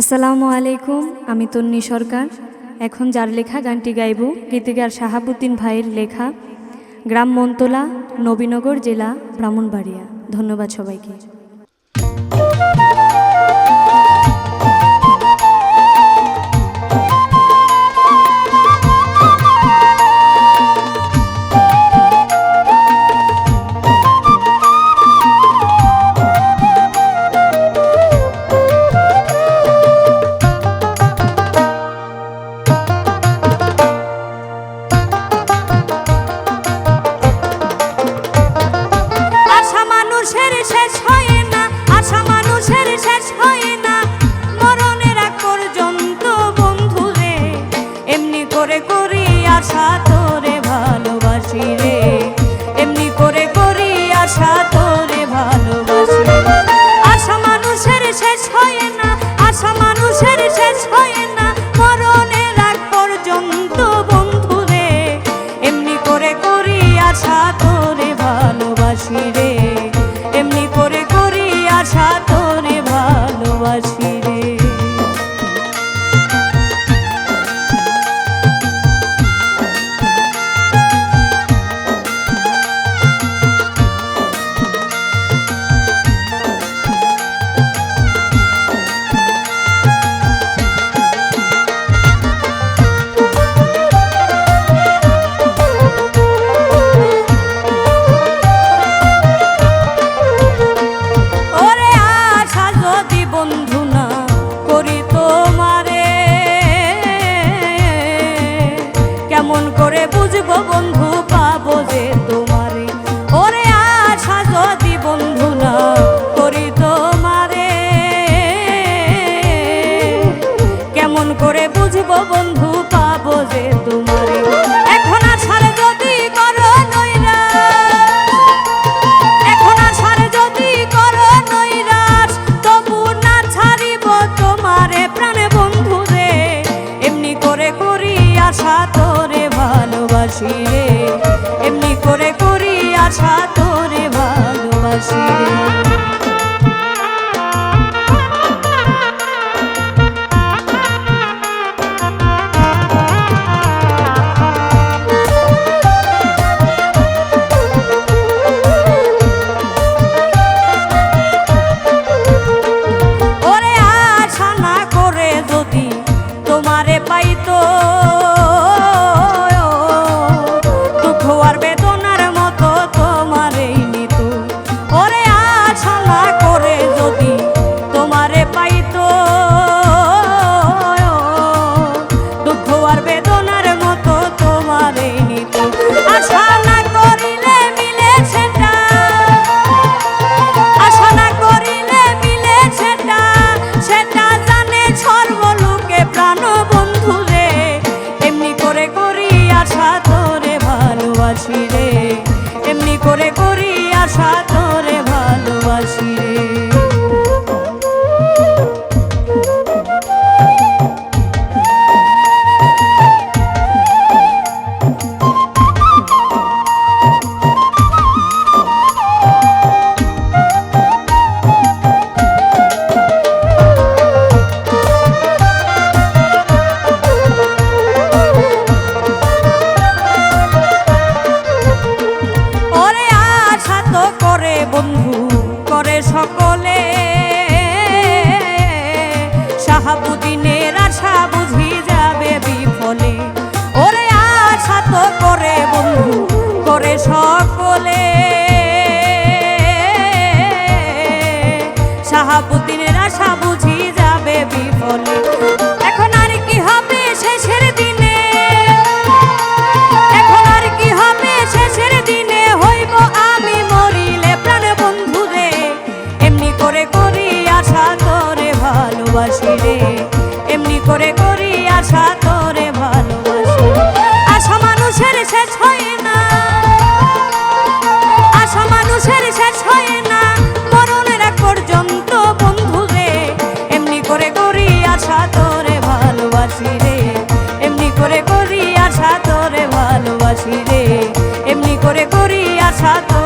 আসসালামু আলাইকুম, আমি তন্নি সরকার। এখন যার লেখা গানটি গাইব, গীতিকার শাহাবুদ্দিন ভাইয়ের লেখা, গ্রাম মন্তলা নবীনগর জেলা, ব্রাহ্মণবাড়িয়া। ধন্যবাদ সবাইকে। করে করি আশা তোরে ভালোবাসি রে। এমনি করে করি আশা তোরে ভালোবাসি। আশা মানুষের শেষ হয় না, আশা মানুষের শেষ হয় না, মরণের আগ পর্যন্ত বন্ধু রে। এমনি করে করি আশা তোরে কেমন করে বুঝব বন্ধু তোরে ভালোবাসি রে। ভালোবাসি রে। এমনি করে করি আশা শাহাবুদ্দিনের আশা বুঝি যাবে বিফলে। ওরে আশা তো করে বন্ধু, করে সকলে। শাহাবুদ্দিনের আশা বুঝি যাবে বিফলে। ভালোবাসি রে। এমনি করে করি আশা করে ভালোবাসি। আশা মানুষের শেষ হয় না। আশা মানুষের শেষ হয় না। মরণের এক পর্যন্ত বন্ধু রে। এমনি করে করি আশা তোরে ভালোবাসি রে। এমনি করে করি আশা তোরে ভালোবাসি রে। এমনি করে করি আশা তোরে